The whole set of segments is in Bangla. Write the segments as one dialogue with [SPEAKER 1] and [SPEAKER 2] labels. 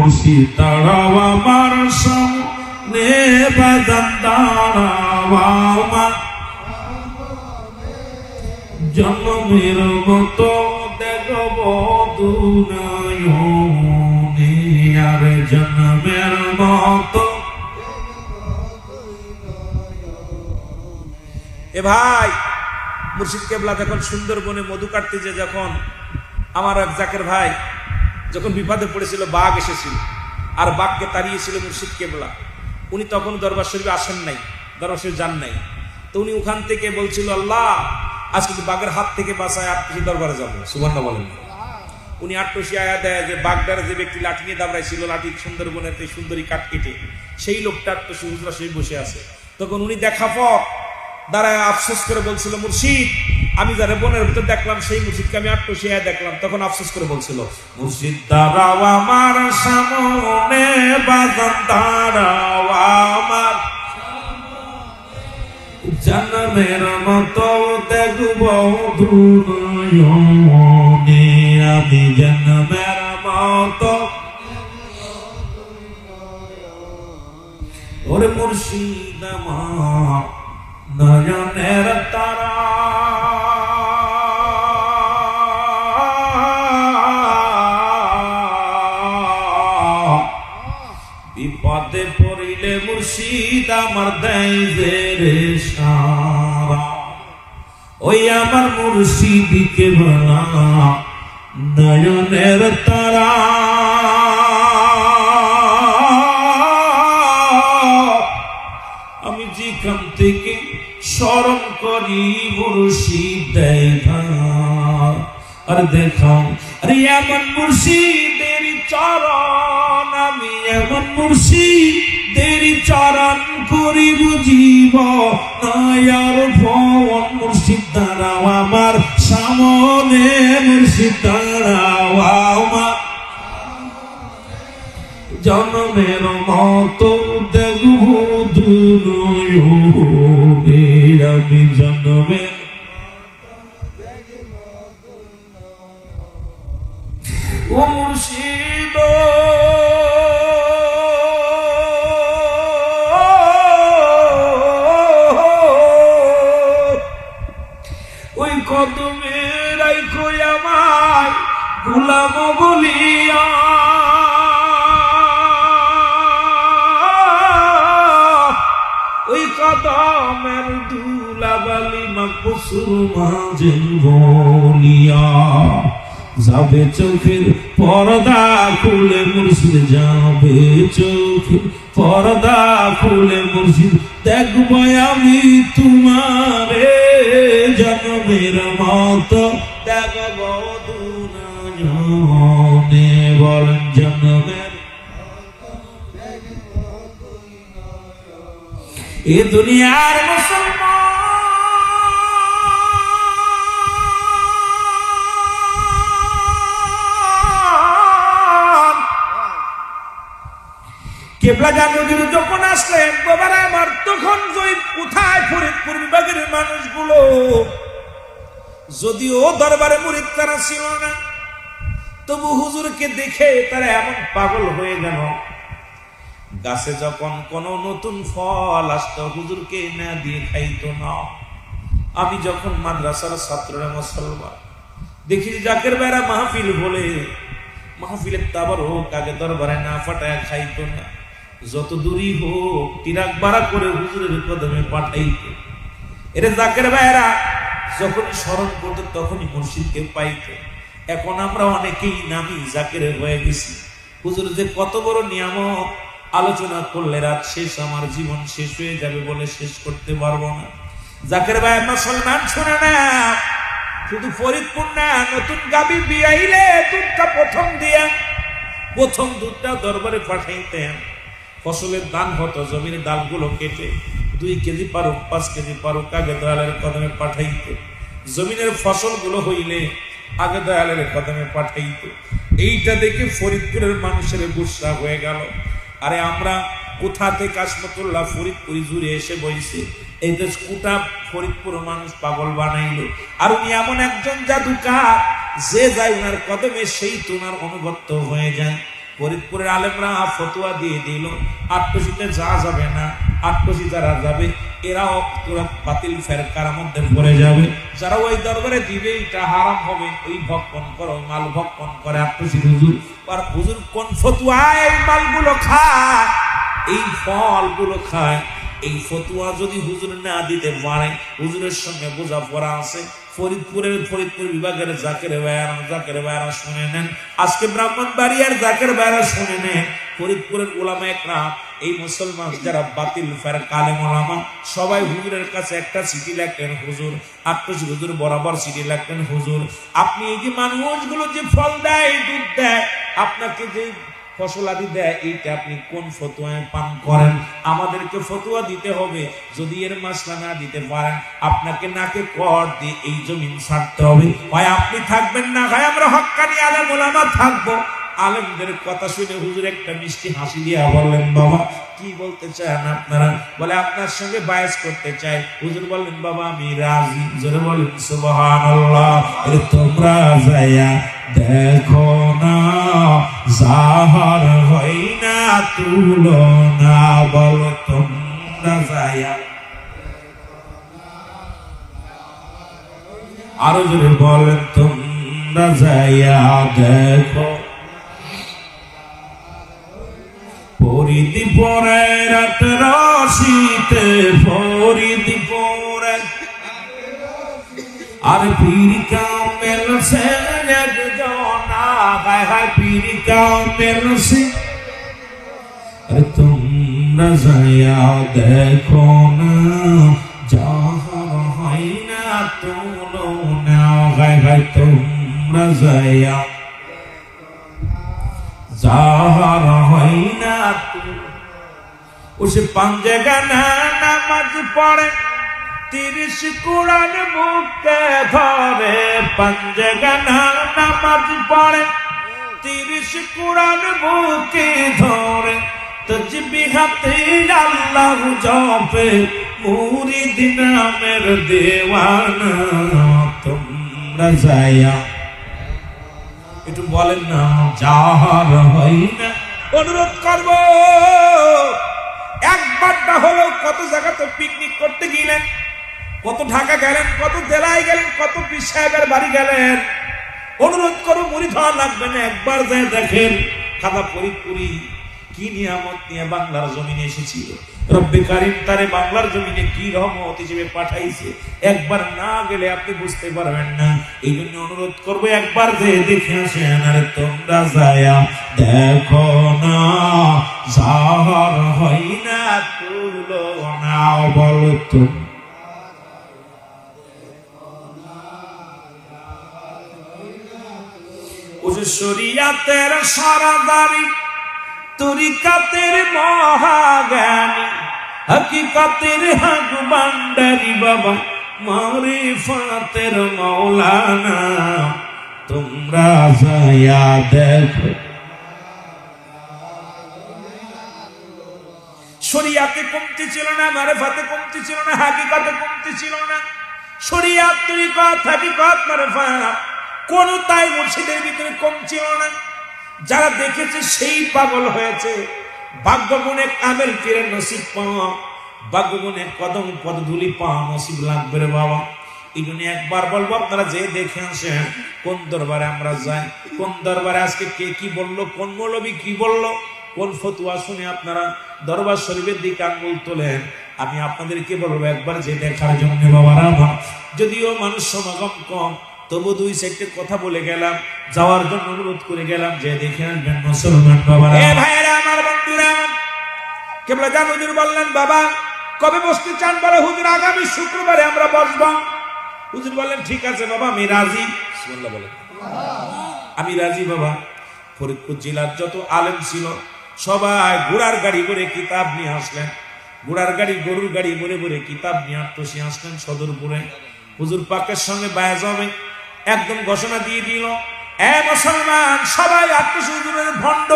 [SPEAKER 1] মুর্শিদ তারাও আমার সামনে বাজান দাঁড়াও জন্মের মতো দেখব দুনায়নে আর জন্মের মতো।
[SPEAKER 2] এ ভাই, মুর্শিদ কেবলা যখন সুন্দরবনে মধু কাটতে যে যখন আমার এক জাকের ভাই যখন বিপদে পড়েছিল, বাঘ এসেছিল। আর বাঘকে তাড়িয়েছিল মুর্শিদ কেবলা। উনি তখন দরবার শরীফে আসেন নাই, দরবার শরীফ যান নাই। তো উনি ওখান থেকে বলছিল, আল্লাহ, আজকে তো বাঘের হাত থেকে বাঁচায় আটটুসি দরবারে যাব? সুবর্ণ বলেন। উনি আটটুসি আয়া দেয় যে, বাগদার যে ব্যক্তি লাঠি নিয়ে দাবড়াইছিল, লাঠি সুন্দরবনের সুন্দরী কাঠ কেটে, সেই লোকটা আটটুসি হুজরা শরীফ বসে আছে। তখন উনি দেখা পর দাঁড়ায় আফসোস করে বলছিল, মুর্শিদ, আমি যারা বনের ভিতর দেখলাম, সেই মুর্শিদকে আমি আটটুসি আয়া দেখলাম। তখন আফসোস করে বলছিল,
[SPEAKER 1] মুর্শিদ, দাঁড়াও আমার সামনে, বাজান, দাঁড়াও আমার। জন্মের মতো দেখব দুনয়নে আমি জন্মের মতো। ওরে মুর্শিদ আমার নয়নের তারা। বিপদে পড়িলে মুর্শিদ আমার দেয় যে রে সারা ওই আমার মুর্শিদিকে বলা নয়নের তারা। স্মরণ করি মুর্শিদ দেখা। আর দেখাও। আরে এমন মুর্শিদের চরণ, আমি এমন মুর্শিদের চরণ করি বুঝিব নয়ার ভবন মুর্শিদ দাঁড়াও, আমার সামনে মুর্শিদ দাঁড়াও আমার জন্মের মতো দেখব দুনয়নের আমি জন্মের ও মুর্শিদ আমায় গুলাম মাকুসুর মাঝে বলিয়া যাবে চোখের পর্দা খুলে মুর্শিদ, যাবে চোখের পর্দা খুলে মুর্শিদ। দেখব আমি তোমারে জন্মের মতো। দেখব দুনায়নে বলেন জন্মের এ দুনিয়ার মুসলমান
[SPEAKER 2] যখন আসলেন, বাবার আমার, তখন কোথায় ফরিদপুর বিভাগের মানুষগুলো? যদিও দরবারে মুরিদ তারা ছিল না, তবু হুজুরকে দেখে তারা এমন পাগল হয়ে গেল। গাছে যখন কোন নতুন ফল আসতো, হুজুরকে না দিয়ে খাইতো না। আমি যখন মাদ্রাসার ছাত্ররা মুসলমান, দেখি জাকের বেড়া মাহফিল বলে, মাহফিলের তাবার হোক আগে দরবারে না ফাটায় খাইতো না। যত দূরই হোক, তিরাক বাড়া করে হুজুরের কদমে পাঠাইতো। এরে জাকের বেড়া যখনই স্মরণ করতো তখনই মুর্শিদকে পাইতো। এখন আমরা অনেকেই নামি জাকের হয়ে গেছি। হুজুর যে কত বড় নিয়ামক আলোচনা করলে রাত শেষ, আমার জীবন শেষ হয়ে যাবে বলে শেষ করতে পারব না। জাকের ভাই, মুসলমান শোনে না, শুধু ফরিদপুর না, নতুন গাবি বিয়াইলে দুধটা প্রথম দিয়া, প্রথম দুধটা দরবারে পাঠাইতেন। ফসলের দান হতো, জমির ডালগুলো কেটে দুই কেজি পারো পাঁচ কেজি পারো কাগে দয়ালের কদমে পাঠাইতে। জমিনের ফসলগুলো হইলে আগে দয়ালের কদমে পাঠাইতো। এইটা দেখে ফরিদপুরের মানুষের গুসা হয়ে গেল। আরে আমরা কোথা থেকে আসমতুল্লাহ ফরিদপুরি জুড়ে এসে বইছে? এই দেশ কোটা ফরিদপুর মানুষ পাগল বানাইল। আর উনি এমন একজন জাদুকার, যে যায় উনার কদমে সেই তোমার অনুগত্য হয়ে যায়।
[SPEAKER 1] ফরিদপুরের আলেমরা ফতুয়া দিয়ে দিল। আটটসিতে যা যাবে না আটটসি যারা যাবে, এরাও তোরা বাতিল ফেরকার মধ্যে পড়ে যাবে। যারা ওই দরবারে দিবে, এটা হারাম হবে। ওই ভক্ষণ করো, মাল ভক্ষণ করে আটটসি হুজুর। আর হুজুর কোন ফতুয়া এই মালগুলো খায়? এই ফলগুলো খায়। এই ফতুয়া যদি হুজুর না দিতে পারে, হুজুরের সঙ্গে বোঝাপড়া আছে। ফরিদপুরের, ফরিদপুর বিভাগের জাকের ভাইয়ারা জাকের ভাইয়ারা শুনে নেন। আজকে ব্রাহ্মণ বাড়িয়ার জাকের ভাইয়ারা শুনে নেন। ফরিদপুরের ওলামা একরাম, এই মুসলমান যারা বাতিল ফের কালে মোলামা সবাই হুজুরের কাছে একটা চিঠি লিখলেন, হুজুর আটশো হুজুর, বরাবর চিঠি লিখলেন, হুজুর। আপনি এই যে মানুষগুলো যে ফল দেয়, দুধ দেয়, আপনাকে যে ফসলাদি দেয়, এইটা আপনি কোন ফতুয়ায় পান করেন? আমাদেরকে ফতুয়া দিতে হবে। যদি এর মাসলা না দিতে পারেন, আপনাকে নাকে কর দিয়ে এই জমিন ছাড়তে হবে। হয় আপনি থাকবেন না হয় আমরা হক্কানি আলেম ওলামা থাকব। আলেমদের কথা শুনে হুজুর একটা মিষ্টি হাসি দিয়ে বললেন, বাবা, কি বলতে চান আপনারা? বলে, আপনার সঙ্গে বায়াস করতে চাই। হুজুর বললেন, বাবা, আমি রাজি। হুজুরে বলেন সুবহানাল্লাহ। তোমরা যায়া দেখো না জাহার হয় না তুলনা, বল তোমরা যায়া আরও জোরে বলেন তোমরা যাইয়া দেখো। পরিধি পরে রাত রশিতে পরিধি পরে। আর পীর কামেল সে হায় পীর কামেল সে। আরে তোমরা যাইয়া দেখো না যাহার হয় না তোলো না। গায় গায় তোমরা যাইয়া। যাহার হয় না ও সে পাঞ্জে গানা নামাজ পড়ে। তিরিশ কোরআন মুখে ধরে পাঞ্জে নামাজ পড়ে। তিরিশ কোরআন মুখে ধরে, তজবি হাতে আল্লাহ জপে, মুরিদ নামের দেওয়ানা তোমরা যাইয়া একটু বলেন না, যাহার হয় না। অনুরোধ করব, একবার না হলেও কত জায়গাতে পিকনিক করতে গেলেন, কত ঢাকা গেলেন, কত জেলায় গেলেন, কত পীর বাড়ি গেলেন অনুরোধ করো, মুড়ি খাওয়া লাগবে না, একবার যায় দেখেন। খাতা পরিপুরি কি নিয়ামত নিয়ে বাংলার জমিনে এসেছিল রব্বে বাংলার জমিনে কি রহমত হিসেবে পাঠাইছে। একবার না গেলে আপনি বুঝতে পারবেন না। এই জন্য অনুরোধ করব, একবার যে দেখে আসেন, আরে তোমরা যায়া দেখো না। যাহার হয় না তুলো না বল তুমি। শরিয়াতের সারাদারি তরিকাতের মহাজ্ঞানী, হকিকতের হাগ বান্ডারি বাবা মারে ফাতের মৌলানা। তোমরা যায়া দেখো। শরিয়াতে কমতি ছিল না, মারেফাতে কমতি ছিল না, হাকিকাতে কমতি ছিল না। শরিয়াত, তরিকত, হাকিকত, মারেফাত। কোন তাই মুর্শিদের ভিতরে কম ছিল না। যারা দেখেছে সেই পাগল হয়েছে। ভাগ্যগুণে কামেল ফিরে নসিব পাওয়া। ভাগ্যগুণে কদম পদ ধুলি পাওয়া নসিব লাগবে রে বাবা। এই জন্য একবার বলব, আপনারা যে দেখে আসেন, কোন দরবারে আমরা যাই, কোন দরবারে আজকে কে কি বলল, কোন মৌলবী কি বলল, কোন ফতুয়া শুনে আপনারা দরবার শরীফের দিকে আঙ্গুল তোলেন। আমি আপনাদেরকে বলব, একবার যে দেখার জন্য বাবারা যদিও মানুষ সমাগম কম তবু দুই সাইডে কথা বলে গেলাম, যাওয়ার জন্য অনুরোধ করে গেলাম যে দেখে আসবেন মুসলমান বাবারা। এ ভাইয়েরা আমার বন্ধুরা, কেবল জান হুজুর বললেন, বাবা, কবে বসতে চান বলে? হুজুর, আগামী শুক্রবারে আমরা বসবো। হুজুর বললেন, ঠিক আছে বাবা, আমি রাজি। বলেন। আমি রাজি বাবা। ফরিদপুর জেলার যত আলেম ছিল, সবাই ঘোড়ার গাড়ি করে কিতাব নিয়ে আসলেন। ঘোড়ার গাড়ি, গরুর গাড়ি ভরে ভরে কিতাব নিয়ে আত্মসী আসলেন সদরপুরে। হুজুর পাকের সঙ্গে বায়াজ হবে। একদম ঘোষণা দিয়ে দিল, এ মুসলমান, সবাই আত্মসী হুজুরের ভণ্ড।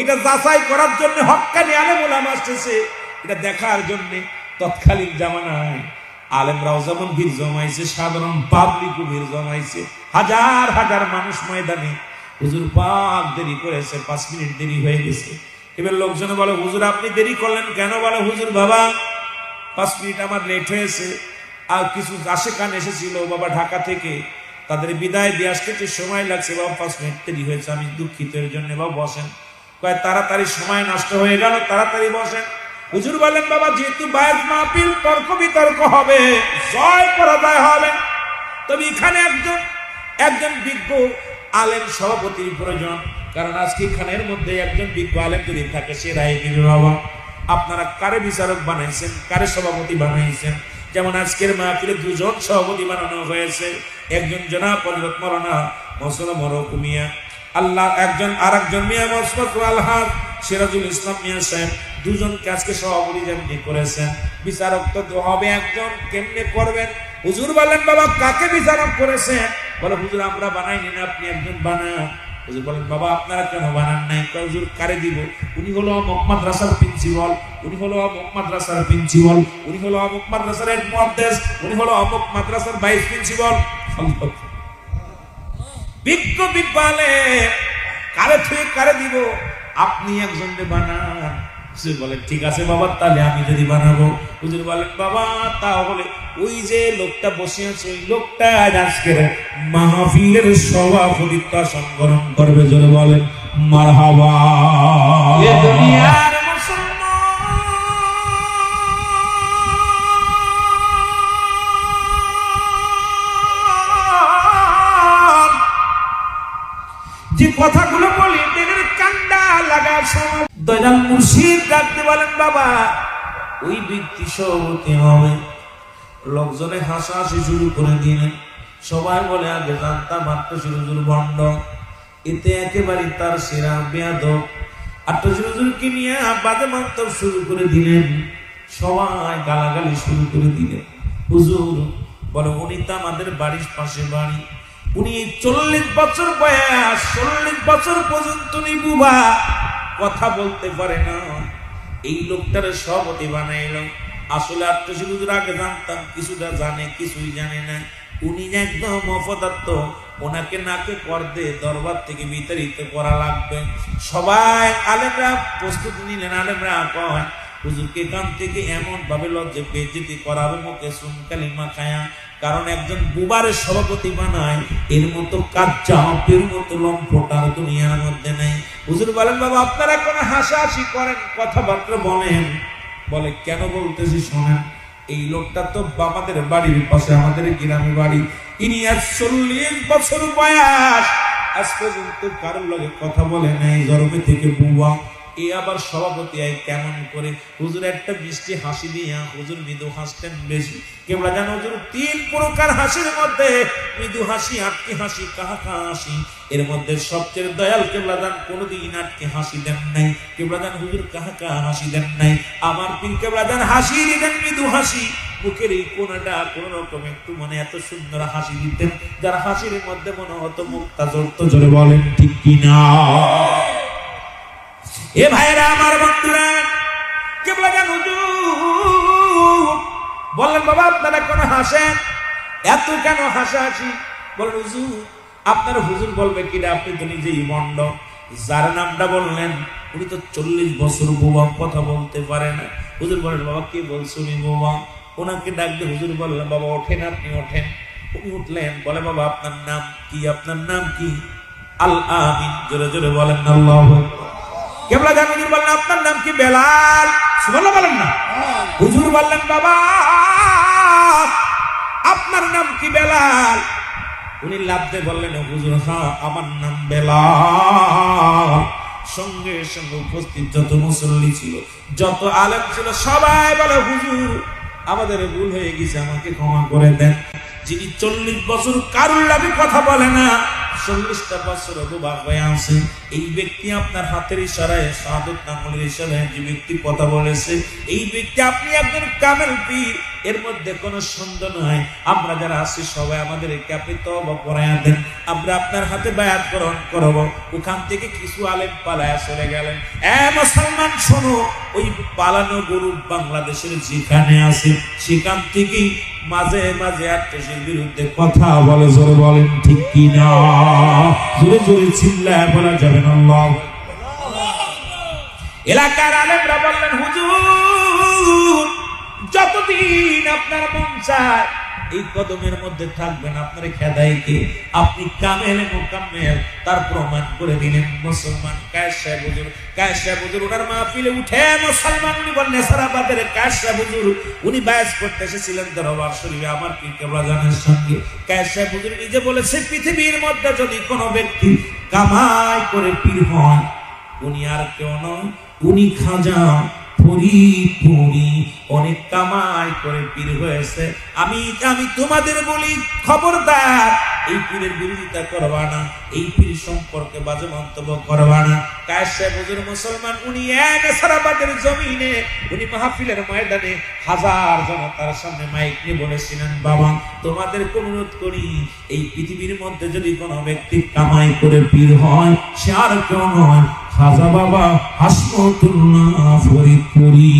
[SPEAKER 1] এটা যাচাই করার জন্য হক্কানি আলেম ওলাম আসতেছে। এটা দেখার জন্য তৎকালীন জামানায় আলেমরাও যেমন ভিড় জমাইছে, সাধারণ পাবলিকও ভিড় জমাইছে। হাজার হাজার মানুষ ময়দানে। হুজুর পাক দেরি করেছে, পাঁচ মিনিট দেরি হয়ে গেছে। এবার লোকজন বলে, হুজুর, আপনি দেরি করলেন কেন? বলে, হুজুর বাবা, পাঁচ মিনিট আমার লেট হয়েছে। আর কিছু আশেকান এসেছিল বাবা ঢাকা থেকে। তাদের বিদায় দিয়ে আসতে একটু সময় লাগছে, বাবা, পাঁচ মিনিট দেরি হয়েছে, আমি দুঃখিত, এর জন্য বাবা বসেন। কয়, তাড়াতাড়ি সময় নষ্ট হয়ে গেল, তাড়াতাড়ি বসেন। হুজুর বলেন বাবা, যেহেতু বায়ের মাহফিল তর্ক বিতর্ক হবে, জয় পরাজয় হবে। তবে এখানে একজন একজন বিজ্ঞ আলেম সভাপতির প্রয়োজন, কারণ আজকে এখানের মধ্যে একজন বিজ্ঞ আলেম যদি থাকে, সে রায় দিবে, বাবা। আপনারা কারে বিচারক বানাইছেন, কারে সভাপতি বানাইছেন? যেমন আজকের মাহফিলে দুজন সভাপতি বানানো হয়েছে। একজন জনাব, হযরত মাওলানা মসলা মরকুমিয়া আল্লাহ একজন আর একজন মিয়া মসফত আলহাদ সিরাজুল ইসলাম মিয়া সাহেব দুজনকে আজকে সভাপতি যেমনি করেছেন। বিচারক তো হবে, একজন কেমনে করবেন? হুজুর বলেন বাবা, কাকে বিচারক করেছেন? বলে, হুজুর, আমরা বানাইনি না, আপনি একজন বানান। হুজুর বলেন, বাবা, আপনারা কেন বানান নাই হুজুর, কারে দিব? উনি হলো অমুক মাদ্রাসার প্রিন্সিপাল, উনি হলো অমুক মাদ্রাসার প্রিন্সিপাল, উনি হলো অমুক মাদ্রাসার এক মহাদেশ উনি হলো অমুক মাদ্রাসার ভাইস প্রিন্সিপাল। বিজ্ঞ বিজ্ঞালে কারে থুয়ে কারে দিব? আপনি একজন বানান হুজুর বলেন, ঠিক আছে বাবা, তাহলে আমি যদি বানাবো। হুজুর বলেন, বাবা, তাহলে ওই যে লোকটা বসে আছে, ওই লোকটা আজ আজকের মাহফিলের সভাপতিত্ব সংগ্রহণ করবে, জোরে বলেন, মারহাবা। কথাগুলো বলি দিনের কান্ডা লাগা সময় দয়াল মুর্শিদ ডাকতে বলেন, বাবা, ওই ব্যক্তি সভাপতি হবে। লোকজনে হাসাহাসি শুরু করে দিলেন। সবাই বলে, আগে জানতাম আত্মসিরুজুর ভণ্ড। এতে একেবারে তার সেরা বেয়াদব। আত্মসিরুজুরকে নিয়ে বাদে মন্তব শুরু করে দিলেন। সবাই গালাগালি শুরু করে দিলেন। হুজুর, বলে, উনি তো আমাদের বাড়ির পাশে বাড়ি। উনি চল্লিশ বছর বয়স, চল্লিশ বছর পর্যন্ত উনি বুবা। কথা বলতে পারে না। এই লোকটার সভাপতি বানাইল। আসলে আত্মসিদ্ধুর আগে জানতাম, কিছুটা জানে, কিছুই জানে না। উনি একদম অপদার্থ, ওনাকে নাকে পর্দে দরবার থেকে বিতাড়িত করা লাগবে। সবাই আলেমরা প্রস্তুতি নিলেন, আলেমরা কয় হুজুরকে কান থেকে এমন ভাবে লজ্জে বেজিতি করাবে মুখে সুনকালি মাখায়া, কারণ একজন বুবারের সভাপতি বানায়, এর মতো কাচ্চা এর মতো লম্পটার দুনিয়ার মধ্যে নেই। হুজুর বলেন, বাবা, আপনারা কোন হাসাহাসি করেন, কথাবার্তা বলেন। বলে, কেন বলতেছি শোনেন, এই লোকটা তো বাবাদের বাড়ির পাশে, আমাদের গ্রামে বাড়ি। ইনি আজ চল্লিশ বছর বয়স। আজ পর্যন্ত কারোর লগে কথা বলে নাই গর্বে থেকে বুয়া। এ আবার সভাপতি আয় কেমন করে? হুজুর একটা মিষ্টি হাসি দিয়া হুজুর মৃদু হাসতেন বেশি। জানো হুজুর তিন প্রকার হাসির মধ্যে মৃদু হাসি, আটকে হাসি হাসি। এর মধ্যে সবচেয়ে দয়াল কেবলা আটকে হাসি দেন নাই। কেবলা হুজুর হাসি দেন নাই। আমার কেবলা হাসি দিতেন, মৃদু হাসি। মুখের এই কোনাটা কোন রকম একটু মানে এত সুন্দর হাসি দিতেন, যার হাসির মধ্যে মনে হতো মুক্তা জড়তো জোরে বলেন ঠিক কিনা? এ ভাইরা আমার বন্ধুরা কেবলা হুজুর? বললেন বাবা, আপনারা কেন হাসেন? এত কেন হাসাহাসি? বলেন হুজুর, আপনার হুজুর বলবে কিনা আপনি তো নিজেই মন্ড। যার নামটা বললেন, উনি তো চল্লিশ বছর বোবা কথা বলতে পারে না। হুজুর বলেন, বাবা, কে বলছো উনি বোবা ওনাকে ডাকলে হুজুর বললেন, বাবা, ওঠেন আপনি, ওঠেন। উনি উঠলেন, বলে বাবা, আপনার নাম কি? আপনার নাম কি? আল আমিন, জোরে জোরে বলেন, আল্লাহ কেবলা জান হুজুর বললেন আপনার নাম কি বেলাল? সুবহানাল্লাহ বলেন না। হুজুর বললেন বাবা আপনার নাম কি বেলাল? উনি লাভতে বললেন হুজুর হ্যাঁ আমার নাম বেলাল। সঙ্গে সঙ্গে উপস্থিত যত মুসল্লি ছিল যত আলেম ছিল সবাই বলে হুজুর আমাদের ভুল হয়ে গেছে আমাকে ক্ষমা করে দেন। যিনি চল্লিশ বছর কারুর লাভে কথা বলে না চল্লিশটা বছর অবুবা হয়ে আছে। এই ব্যক্তি আপনার হাতের ইশারায় সাদত নামলের ইশারায় যে ব্যক্তি কথা বলেছে, এই ব্যক্তি আপনি একজন কামেল পীর। এর মধ্যে কোনো সন্দেহ নাই। আমরা যারা আছি, সবাই আমাদেরকে আপনি তবা পড়াইয়া দেন। আমরা আপনার হাতে বায়াত গ্রহণ করব। ওখান থেকে কিছু আলেম পালায়া চলে গেলেন। এ মুসলমান, শোনো, ওই পালানো গরু বাংলাদেশের যেখানে আছে, সেখান থেকেই মাঝে মাঝে আত্মীয় বিরুদ্ধে কথা বলে, জোরে বলেন, ঠিক কি না জোরে জোরে চিল্লায় বলা যাবে না এলাকার আলেমরা বললেন, হুজুর যতদিন আপনার মন চায়, এই কদমের মধ্যে থাকবেন আপনার খেদাই কি আপনি কামেল মোকাম্মেল, তার প্রমাণ করে দিলেন, মুসলমান কায়সা বুজুর কায়সা বুজুর ওনার মাহফিলে উঠে মুসলমান, উনি বললেন, সারাবাদের কায়সা বুজুর উনি বায়াস করতে এসেছিলেন দরবার শরীফে, আমার পীর কেবলা জানের সঙ্গে? কায়সা বুজুর নিজে বলেছে, পৃথিবীর মধ্যে যদি কোনো ব্যক্তি কামাই করে পীর হয় উনি আর কেউ নয়, উনি খাজা। পরিপুরি অনেক কামাই করে পীর হয়েছে। আমি আমি তোমাদের বলি, খবরদার, এই পীরের বিরোধিতা করবা না, এই পীর সম্পর্কে বাজে মন্তব্য করবা না। কায়সা বুজুর মুসলমান, উনি এক সারাবাদের জমিনে, উনি মাহফিলের ময়দানে হাজার জনতার সামনে মাইক নিয়ে বলেছিলেন, বাবা, তোমাদের অনুরোধ করি, এই পৃথিবীর মধ্যে যদি কোনো ব্যক্তি কামাই করে পীর হয়, সে আর কেউ নয়। খাজা বাবা হাসমতুল্লাহ ফরিদপুরি।